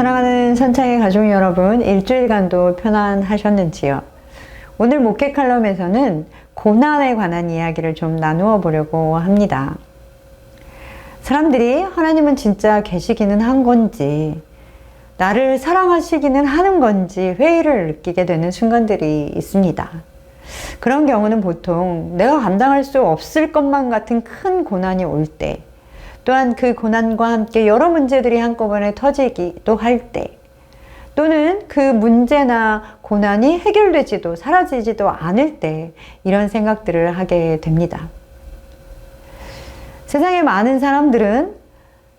사랑하는 선창의 가족 여러분, 일주일간도 편안하셨는지요? 오늘 목회 칼럼에서는 고난에 관한 이야기를 좀 나누어 보려고 합니다. 사람들이 하나님은 진짜 계시기는 한 건지, 나를 사랑하시기는 하는 건지 회의를 느끼게 되는 순간들이 있습니다. 그런 경우는 보통 내가 감당할 수 없을 것만 같은 큰 고난이 올 때, 또한 그 고난과 함께 여러 문제들이 한꺼번에 터지기도 할 때, 또는 그 문제나 고난이 해결되지도 사라지지도 않을 때, 이런 생각들을 하게 됩니다. 세상에 많은 사람들은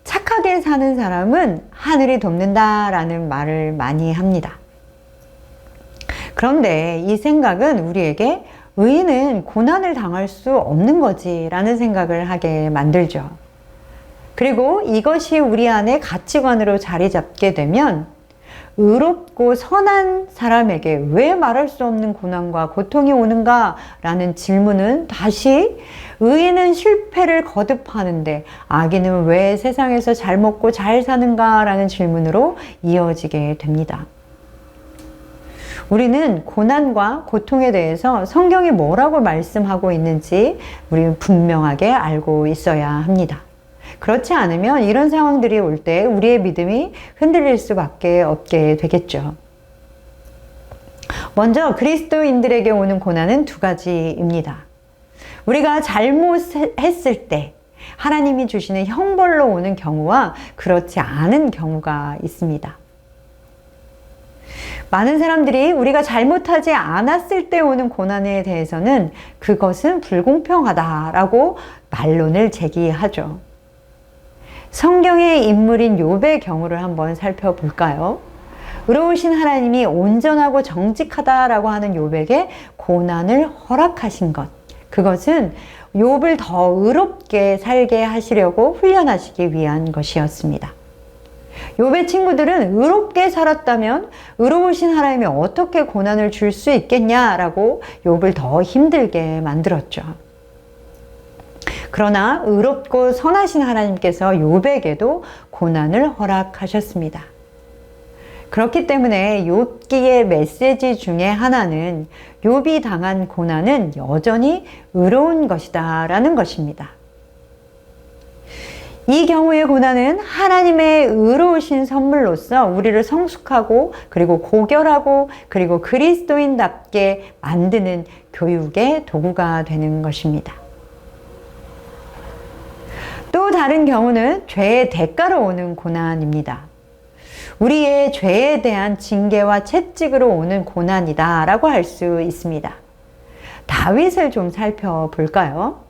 착하게 사는 사람은 하늘이 돕는다라는 말을 많이 합니다. 그런데 이 생각은 우리에게 의인은 고난을 당할 수 없는 거지라는 생각을 하게 만들죠. 그리고 이것이 우리 안에 가치관으로 자리 잡게 되면 의롭고 선한 사람에게 왜 말할 수 없는 고난과 고통이 오는가? 라는 질문은 다시 의인은 실패를 거듭하는데 악인은 왜 세상에서 잘 먹고 잘 사는가? 라는 질문으로 이어지게 됩니다. 우리는 고난과 고통에 대해서 성경이 뭐라고 말씀하고 있는지 우리는 분명하게 알고 있어야 합니다. 그렇지 않으면 이런 상황들이 올 때 우리의 믿음이 흔들릴 수밖에 없게 되겠죠. 먼저 그리스도인들에게 오는 고난은 두 가지입니다. 우리가 잘못했을 때 하나님이 주시는 형벌로 오는 경우와 그렇지 않은 경우가 있습니다. 많은 사람들이 우리가 잘못하지 않았을 때 오는 고난에 대해서는 그것은 불공평하다라고 반론을 제기하죠. 성경의 인물인 욥의 경우를 한번 살펴볼까요? 의로우신 하나님이 온전하고 정직하다라고 하는 욥에게 고난을 허락하신 것. 그것은 욥을 더 의롭게 살게 하시려고 훈련하시기 위한 것이었습니다. 욥의 친구들은 의롭게 살았다면 의로우신 하나님이 어떻게 고난을 줄 수 있겠냐라고 욥을 더 힘들게 만들었죠. 그러나 의롭고 선하신 하나님께서 욥에게도 고난을 허락하셨습니다. 그렇기 때문에 욥기의 메시지 중에 하나는 욥이 당한 고난은 여전히 의로운 것이다라는 것입니다. 이 경우의 고난은 하나님의 의로우신 선물로서 우리를 성숙하고 그리고 고결하고 그리고 그리스도인답게 만드는 교육의 도구가 되는 것입니다. 또 다른 경우는 죄의 대가로 오는 고난입니다. 우리의 죄에 대한 징계와 채찍으로 오는 고난이다 라고 할 수 있습니다. 다윗을 좀 살펴볼까요?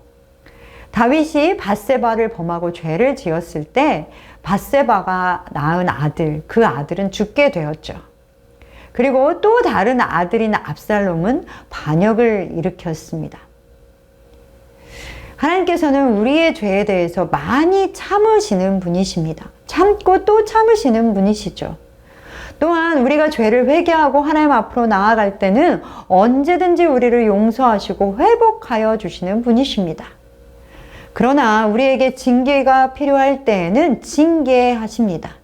다윗이 바세바를 범하고 죄를 지었을 때 바세바가 낳은 아들, 그 아들은 죽게 되었죠. 그리고 또 다른 아들인 압살롬은 반역을 일으켰습니다. 하나님께서는 우리의 죄에 대해서 많이 참으시는 분이십니다. 참고 또 참으시는 분이시죠. 또한 우리가 죄를 회개하고 하나님 앞으로 나아갈 때는 언제든지 우리를 용서하시고 회복하여 주시는 분이십니다. 그러나 우리에게 징계가 필요할 때에는 징계하십니다.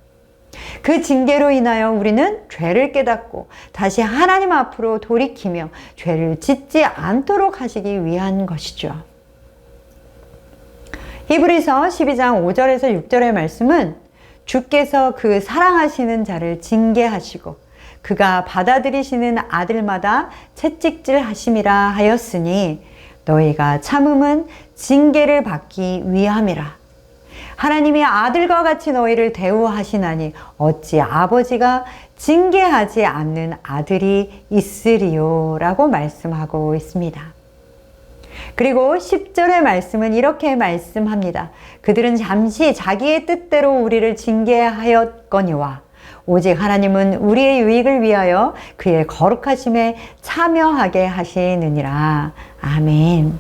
그 징계로 인하여 우리는 죄를 깨닫고 다시 하나님 앞으로 돌이키며 죄를 짓지 않도록 하시기 위한 것이죠. 히브리서 12장 5절에서 6절의 말씀은 주께서 그 사랑하시는 자를 징계하시고 그가 받아들이시는 아들마다 채찍질 하심이라 하였으니 너희가 참음은 징계를 받기 위함이라. 하나님이 아들과 같이 너희를 대우하시나니 어찌 아버지가 징계하지 않는 아들이 있으리요 라고 말씀하고 있습니다. 그리고 10절의 말씀은 이렇게 말씀합니다. 그들은 잠시 자기의 뜻대로 우리를 징계하였거니와 오직 하나님은 우리의 유익을 위하여 그의 거룩하심에 참여하게 하시느니라. 아멘.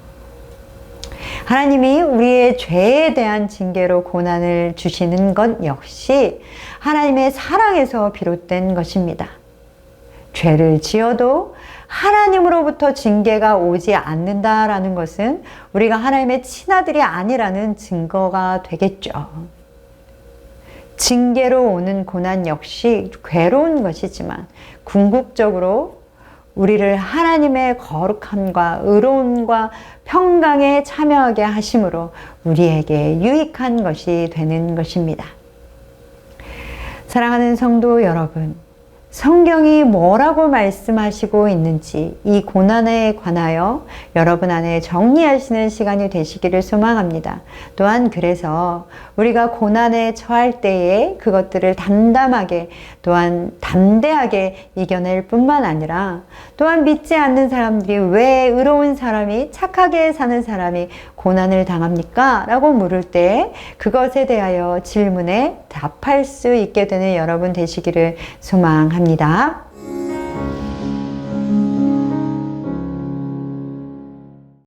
하나님이 우리의 죄에 대한 징계로 고난을 주시는 것 역시 하나님의 사랑에서 비롯된 것입니다. 죄를 지어도 하나님으로부터 징계가 오지 않는다라는 것은 우리가 하나님의 친아들이 아니라는 증거가 되겠죠. 징계로 오는 고난 역시 괴로운 것이지만 궁극적으로 우리를 하나님의 거룩함과 의로움과 평강에 참여하게 하심으로 우리에게 유익한 것이 되는 것입니다. 사랑하는 성도 여러분, 성경이 뭐라고 말씀하시고 있는지 이 고난에 관하여 여러분 안에 정리하시는 시간이 되시기를 소망합니다. 또한 그래서 우리가 고난에 처할 때에 그것들을 담담하게 또한 담대하게 이겨낼 뿐만 아니라 또한 믿지 않는 사람들이 왜 의로운 사람이 착하게 사는 사람이 고난을 당합니까? 라고 물을 때 그것에 대하여 질문에 답할 수 있게 되는 여러분 되시기를 소망합니다.